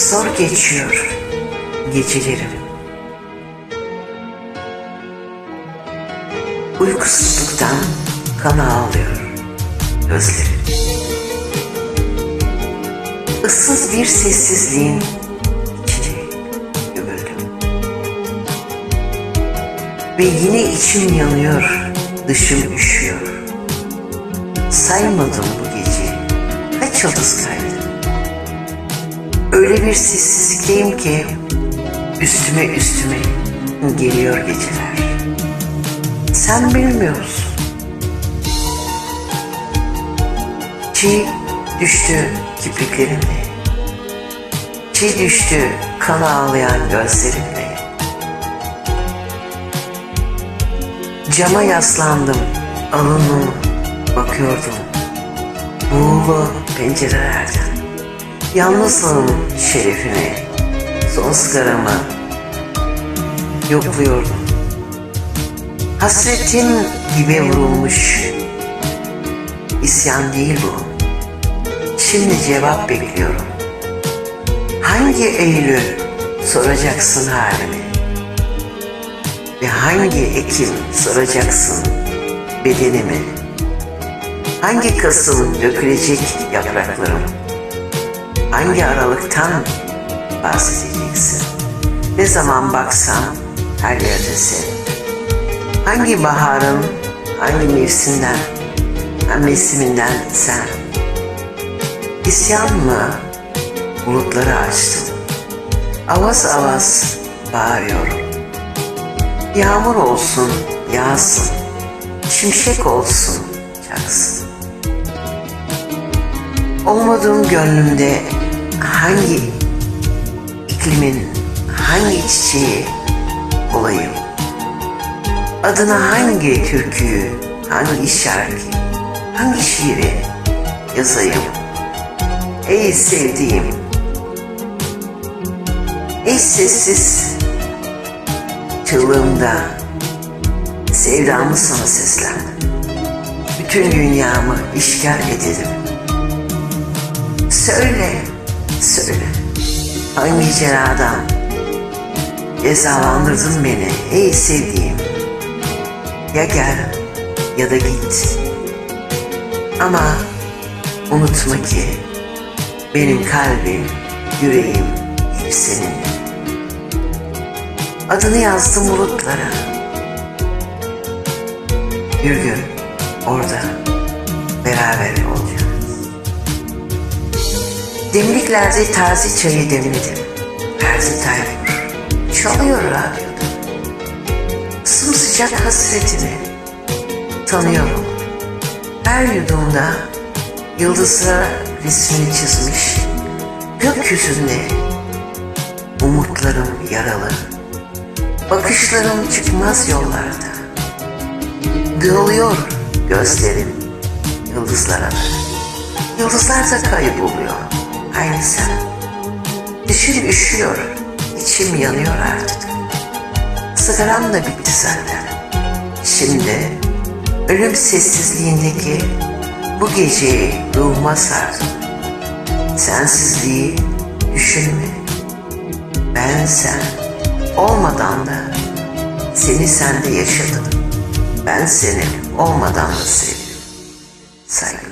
Zor geçiyor gecelerim. Uykusuzluktan kana ağlıyor gözlerim. Issız bir sessizliğin içine gömüldüm. Ve yine içim yanıyor, dışım üşüyor. Saymadım bu gece, kaç yıldız kaydı. Öyle bir sessizlikteyim ki üstüme üstüme geliyor geceler. Sen bilmiyorsun. Çiğ düştü kirpiklerimle. Çiğ düştü kan ağlayan gözlerimle. Cama yaslandım, alınım bakıyordum. Buğulu pencerelerden. Yalnızlığım şerefine son sigaramı yokluyordum. Hasretin gibi vurulmuş. İsyan değil bu. Şimdi cevap bekliyorum. Hangi Eylül soracaksın halimi? Ve hangi Ekim soracaksın bedenimi? Hangi Kasım dökülecek yapraklarım? Hangi aralıktan bahsedeceksin? Ne zaman baksam her yerde sen. Hangi baharın, hangi mevsimden, hangi mevsiminden sen? İsyan mı? Bulutları açtım. Avaz avaz bağırıyorum. Yağmur olsun, yağsın. Şimşek olsun, çaksın. Olmadığım gönlümde hangi iklimin, hangi çiçeği olayım? Adına hangi türküyü, hangi şarkı, hangi şiiri yazayım? Ey sevdiğim, ey sessiz çığlığımda sevdamı sana seslendim. Bütün dünyamı işgal edelim. Söyle, söyle. Hangi celadan cezalandırdın beni ey sevdiğim? Ya gel ya da git. Ama unutma ki benim kalbim, yüreğim hep seninle. Adını yazdım bulutlara. Bir gün orada beraber olacağız. Demliklerde taze çayı demledim. Ferdi Tayfur çalıyor radyoda. Sımsıcak hasretini tanıyorum. Her yudumda yıldızlara resmini çizmiş. Gökyüzünde umutlarım yaralı. Bakışlarım çıkmaz yollarda. Dağılıyor gözlerim yıldızlara. Yıldızlar da kayboluyor. Aynı sen. Dişim üşüyor, içim yanıyor artık. Sigaram da bitti zaten. Şimdi ölüm sessizliğindeki bu geceyi ruhuma sardım. Sensizliği düşünme. Ben sen olmadan da seni sende yaşadım. Ben seni olmadan da sevdim. Saygı.